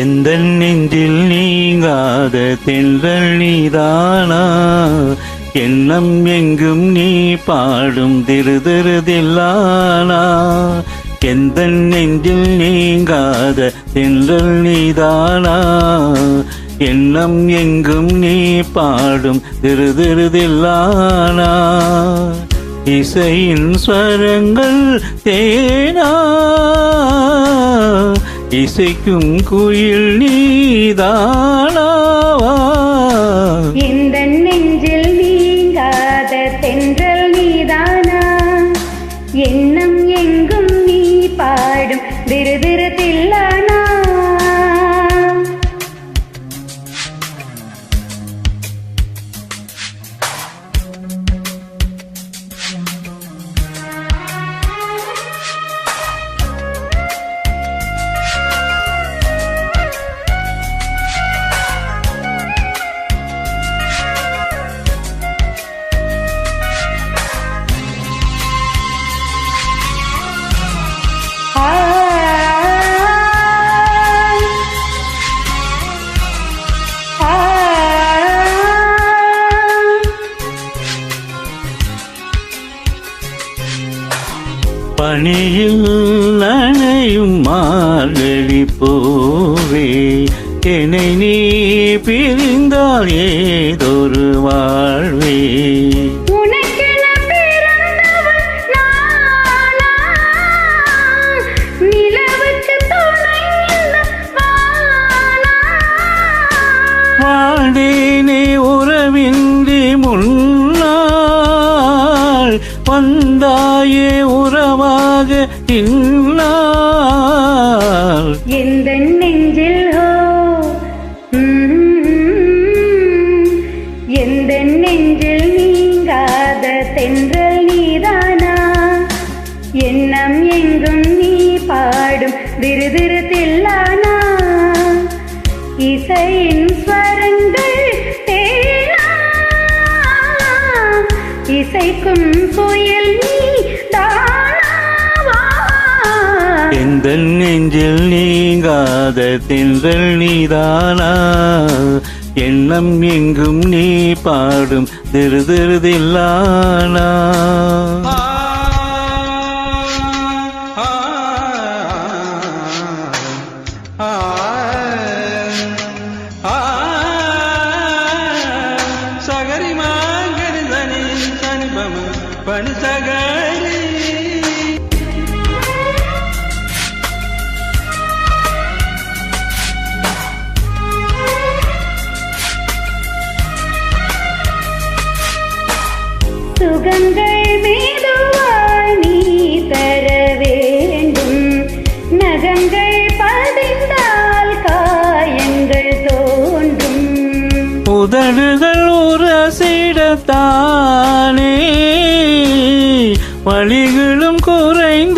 எந்த நெஞ்சில் நீங்காத தென்றல் நீதானா? எண்ணம் எங்கும் நீ பாடும் திருதிருதில்லானா எந்த நெஞ்சில் நீங்காத தென்றல் நீதானா? எண்ணம் எங்கும் நீ பாடும் திருதிருதில்லானா இசையின் ஸ்வரங்கள் தேனா? இசைக்கும் குயில் நீதானாவா? இந்த நெஞ்சில் நீங்காத தென்றல் நீதானா? எண்ணம் எங்கும் நீ பாடும் திரு பணியில் நனையும் மார்கழி போவே. என்னை நீ பிரிந்தால் ஏதொரு வாழ்வே. எந்த நெஞ்சில் ஹோ? எந்த நெஞ்சில் நீங்காத தென்றல் நீதானா? எண்ணம் எங்கும் நீ பாடும் திரு இசையின் ஸ்வரங்கள் இசைக்கும் புயல் நீ தானாவா? எந்த நெஞ்சில் நீ மாத தென்றல் நீதானா? எண்ணம் எங்கும் நீ பாடும் திரு திருதில்லானா சகரி மாங்கனி சனி சனிபம பனு சகரி உரசிடத்தானே வழிகளும் குறைந்திடுமானே?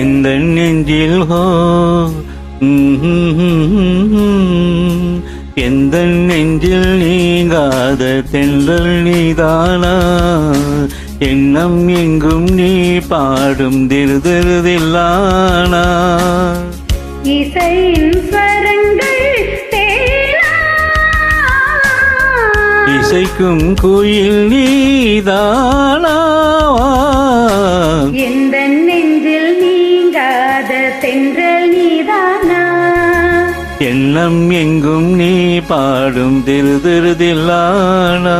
எந்த நெஞ்சில் ஹோ. எந்த நெஞ்சில் நீங்காத தென்றல் நீதானா? எண்ணம் எங்கும் நீ பாடும் திருதிருதில்லானா? இசையின் ஸ்வரங்கள் தேனா? இசைக்கும் குயில் நீதானாவா? எந்த நெஞ்சில் எண்ணம் எங்கும் நீ பாடும் திரு திருதில்லானா